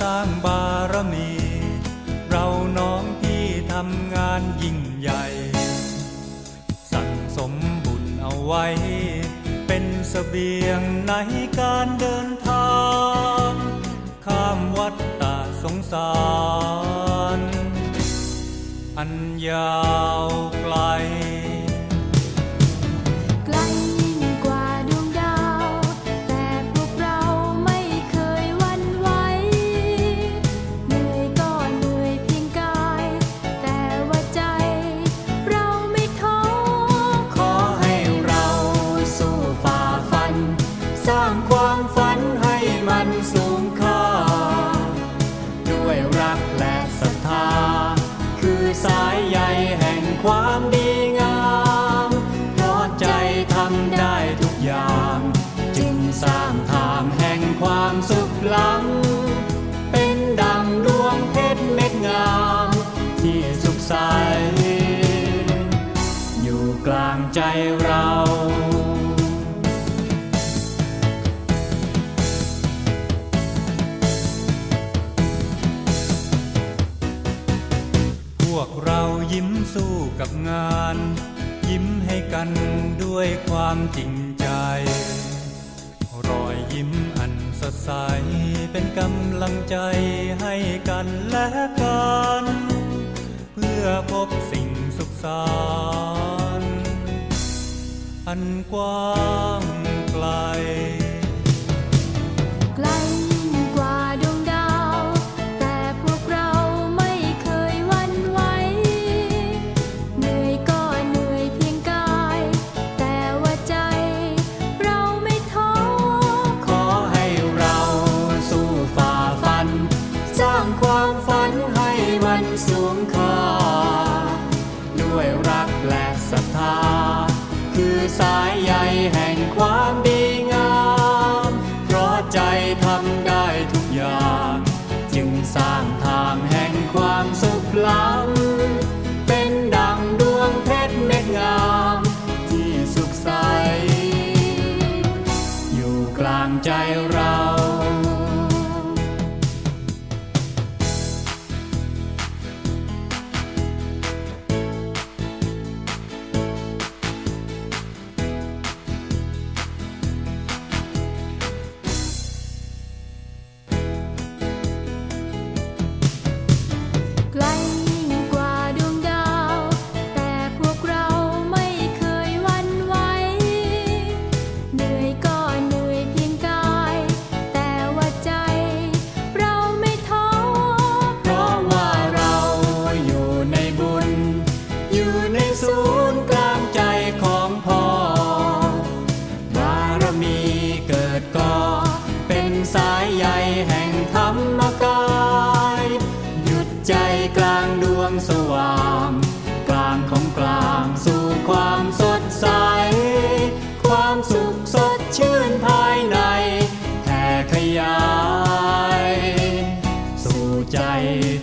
สร้างบารมี เราน้องพี่ทำงานยิ่งใหญ่ สั่งสมบุญเอาไว้ เป็นเสบียงในการเดินทาง ข้ามวัดตาสงสาร อันยาว สุขล้ำเป็นดังดวงเพชรเม็ดงาม ที่สุขใส อยู่กลางใจเราพวกเรายิ้มสู้กับงาน ยิ้มให้กันด้วยความจริงใจ รอยยิ้มอันสดใส เป็นกำลังใจให้กันและกัน เพื่อพบสิ่งสุขสันต์อันกว้างไกล สายใยแห่งความดีงาม เพราะใจทำได้ทุกอย่าง จึงสร้างทางแห่งความสุขล้ำเป็นดังดวงเพชรเม็ดงาม ที่สุขใส อยู่กลางใจเรา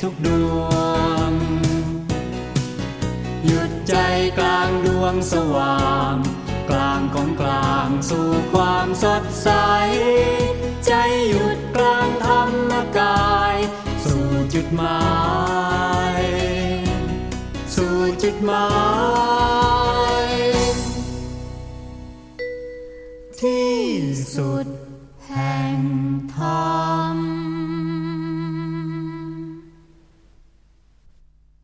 ทุกดวง หยุดใจกลางดวงสว่าง กลางของกลางสู่ความสดใส ใจหยุดกลางธรรมกาย สู่จุดหมาย สู่จุดหมายที่สุด